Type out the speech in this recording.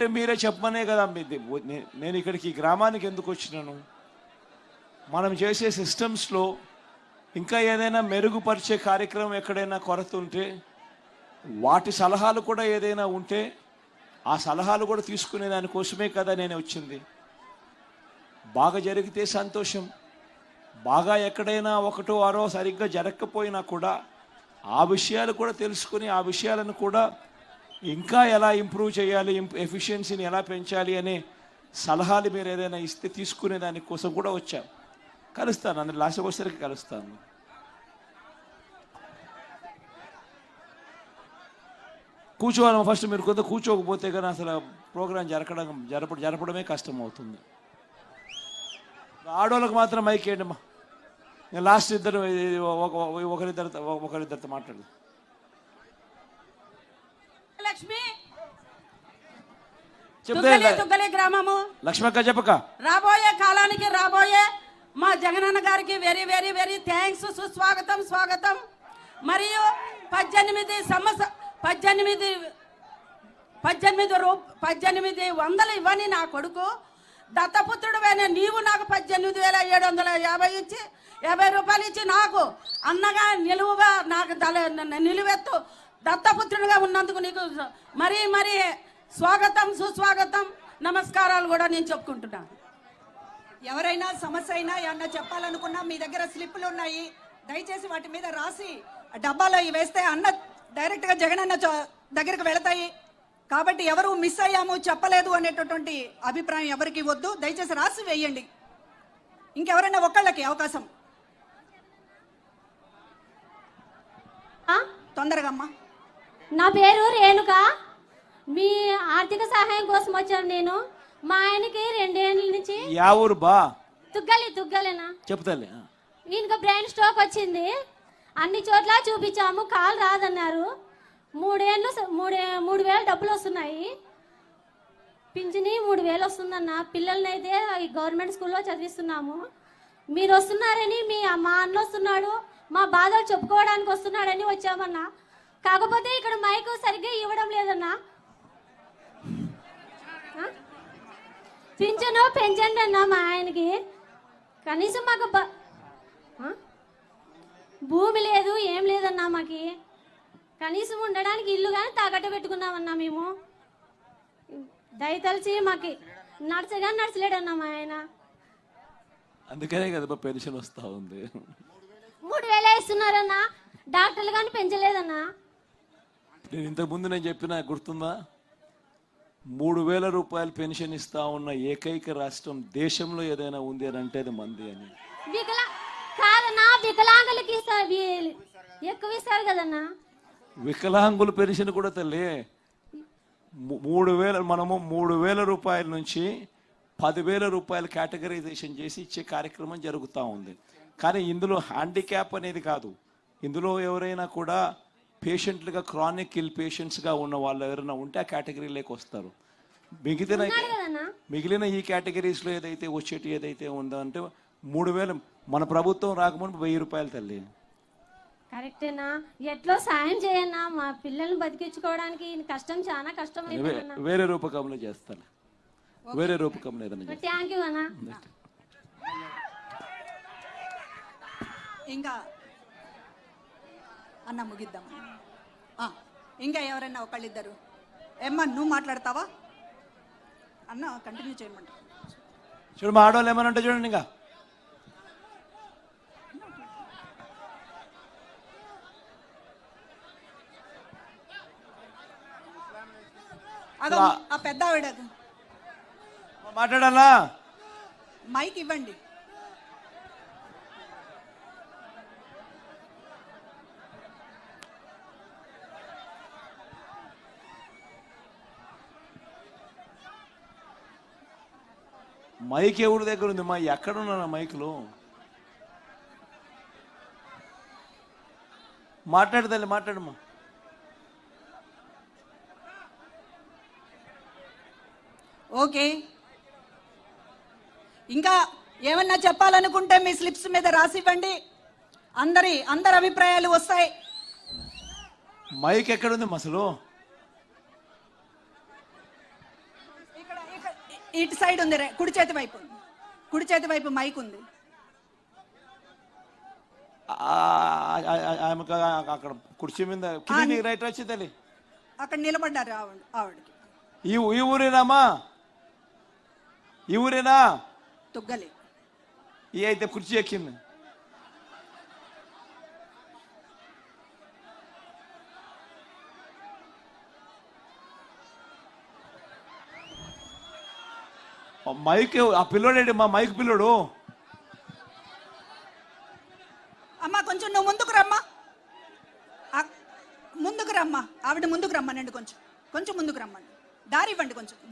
ఉంటే మీరే చెప్పమనే కదా నేను ఇక్కడికి ఈ గ్రామానికి ఎందుకు వచ్చినాను? మనం చేసే సిస్టమ్స్లో ఇంకా ఏదైనా మెరుగుపరిచే కార్యక్రమం ఎక్కడైనా కొరత ఉంటే వాటి సలహాలు కూడా ఏదైనా ఉంటే ఆ సలహాలు కూడా తీసుకునే దానికోసమే కదా నేను వచ్చింది. బాగా జరిగితే సంతోషం. బాగా ఎక్కడైనా ఒకటో ఆరో సరిగ్గా జరగకపోయినా కూడా ఆ విషయాలు కూడా తెలుసుకుని ఆ విషయాలను కూడా ఇంకా ఎలా ఇంప్రూవ్ చేయాలి ఎఫిషియన్సీని ఎలా పెంచాలి అనే సలహాలు మీరు ఏదైనా ఇస్తే తీసుకునే దానికోసం కూడా వచ్చాం. కలుస్తాను అందరు లాస్ట్ వచ్చేసరికి కలుస్తాను. కూర్చోవాలి ఫస్ట్ మీరు కొంత కూర్చోకపోతే కానీ అసలు ప్రోగ్రాం జరగడం జరప జరపడమే కష్టం అవుతుంది ఆడవాళ్ళకి మాత్రం మైక్ వేయండి నేను లాస్ట్ ఇద్దరు ఒక- ఒకరిద్దరితో ఒకరిద్దరితో మాట్లాడు లక్ష్మి! చెప్తే తుగ్గలి తుగ్గలి గ్రామము. లక్ష్మక్క చెప్పక. రాబోయే కాలానికి రాబోయే మా జగనన్న గారికి వెరీ వెరీ వెరీ థ్యాంక్స్ సుస్వాగతం స్వాగతం. మరియు పద్దెనిమిది సంవత్సర పద్దెనిమిది పద్దెనిమిది రూ పద్దెనిమిది వందలు ఇవ్వని నా కొడుకు. దత్తపుత్రుడు నీవు నాకు పద్దెనిమిది వేల ఏడు వందల యాభై ఇచ్చి యాభై రూపాయలు ఇచ్చి నాకు అన్నగా నిలువుగా నాకు నిలువెత్తు. దత్తపుత్రుడిగా ఉన్నందుకు నీకు మరీ మరీ స్వాగతం సుస్వాగతం నమస్కారాలు కూడా నేను చెప్పుకుంటున్నాను ఎవరైనా సమస్య అయినా ఏమన్నా చెప్పాలనుకున్నా మీ దగ్గర స్లిప్పులు ఉన్నాయి దయచేసి వాటి మీద రాసి ఆ డబ్బాలో వేస్తే అన్న డైరెక్ట్గా జగన్ అన్న చ- దగ్గరికి వెళతాయి. కాబట్టి ఎవరు మిస్ అయ్యాము చెప్పలేదు అనేటటువంటి అభిప్రాయం ఎవరికి వద్దు దయచేసి రాసి వేయండి. ఇంకెవరైనా ఒక్కళ్ళకి అవకాశం? తొందరగా అమ్మా. నా పేరు రేణుక. మీ ఆర్థిక సహాయం కోసం వచ్చాను నేను. మా ఆయనకి రెండేళ్ళ నుంచి యా ఊరు బా. తుగ్గలి తుగ్గలేనా? చెప్తాలే ఈయనకు బ్రెయిన్ స్ట్రోక్ వచ్చింది. అన్ని చోట్ల చూపించాము కాలు రాదన్నారు. మూడేళ్ళు మూడే మూడు వేలు డబ్బులు వస్తున్నాయి. పింఛని మూడు వేలు వస్తుందన్న. పిల్లల్ని అయితే ఈ గవర్నమెంట్ స్కూల్లో చదివిస్తున్నాము. మీరు వస్తున్నారని మీ మా అన్న వస్తున్నాడు. మా బాధలు చెప్పుకోవడానికి వస్తున్నాడని వచ్చామన్నా. కాకపోతే ఇక్కడ మైక్ సరిగ్గా ఇవ్వడం లేదన్నా? పింఛను పెంచండి అన్న మా ఆయనకి. కనీసం మాకు? భూమి లేదు ఏం లేదన్నా మాకి. కనీసం ఉండడానికి ఇల్లు కానీ తాకట్టు పెట్టుకున్నామన్నా మేము. దయతలిచి మాకి నడచగా నడచలేడన్నా మా ఆయన. అందుకనే కదా పెన్షన్ వస్తూ ఉంది. మూడు వేలే ఇస్తున్నారన్నా. డాక్టర్లు కానీ పెంచలేదన్నా. నేను ఇంతకుముందు నేను చెప్పిన గుర్తుందా? మూడు వేల రూపాయలు పెన్షన్ ఇస్తా ఉన్న ఏకైక రాష్ట్రం దేశంలో ఏదైనా ఉంది అని అంటే అది మంది అని. వికలా కాదన్నా వికలాంగులకి ఇస్తారు వీ- ఎక్కువ ఇస్తారు కదన్నా. వికలాంగుల పెన్షన్ కూడా తల్లి. మూడు వేల మనము మూడు వేల రూపాయల నుంచి పదివేల రూపాయల కేటగరైజేషన్ చేసి ఇచ్చే కార్యక్రమం జరుగుతూ ఉంది. కానీ ఇందులో హ్యాండిక్యాప్ అనేది కాదు. ఇందులో ఎవరైనా కూడా పేషెంట్లుగా క్రానిక్ ఇల్ పేషెంట్స్గా ఉన్న వాళ్ళు ఎవరైనా ఉంటే ఆ కేటగిరీలోకి వస్తారు. కదన్నా? మిగిలిన ఈ కేటగిరీస్లో ఏదైతే వచ్చేటి ఏదైతే ఉందో అంటే మూడు వేలు మన ప్రభుత్వం రాకముందు వెయ్యి రూపాయలు తల్లి. కరెక్టేనా? ఎట్లో సాయం చేయన్నా? మా పిల్లల్ని బతికించుకోవడానికి కష్టం చాలా కష్టం వేరే రూపకంలో చేస్తాను. వేరే రూపకంలో ఏదైనా థ్యాంక్ యూ అన్నా. ఇంకా అన్న ముగిద్దాం. ఇంకా ఎవరైనా ఒకళ్ళిద్దరు? ఏమ్మా నువ్వు మాట్లాడతావా? అన్న కంటిన్యూ చేయమంట చూడు మా ఆడవాళ్ళు ఏమని అంటే చూడండి ఇంకా. అదో ఆ పెద్ద ఆవిడ మాట్లాడాలా మైక్ ఇవ్వండి. మైక్ ఎవరి దగ్గర ఉంది? మా ఎక్కడ ఉన్నా మైక్లో మాట్లాడదాలి మాట్లాడమ్మా. ఓకే. ఇంకా ఏమన్నా చెప్పాలనుకుంటే మీ స్లిప్స్ మీద రాసివ్వండి. అందరి అందరి అభిప్రాయాలు వస్తాయి. మైక్ ఎక్కడుంది అసలు ఇటు సైడ్ ఉంది రే- కుడి చేతి వైపు. కుడి చేతి వైపు మైక్ ఉంది. ఆమెకు అక్కడ కుర్చీ మీద రైట్ వచ్చి తల్లి. అక్కడ నిలబడ్డారు ఆవిడ ఆవిడకి. ఈ ఈ ఊరేనామా? ఈ ఊరేనా? తుగ్గలి. ఈ అయితే కుర్చీ ఎక్కింది. మైక్ ఆ పిల్లోడేంటి మా మైక్ పిల్లోడు? అమ్మా కొంచెం నువ్వు ముందుకు రమ్మా. ముందుకు రమ్మా. ఆవిడ ముందుకు రమ్మనండి కొంచెం. కొంచెం ముందుకు రమ్మండి దారి ఇవ్వండి కొంచెం.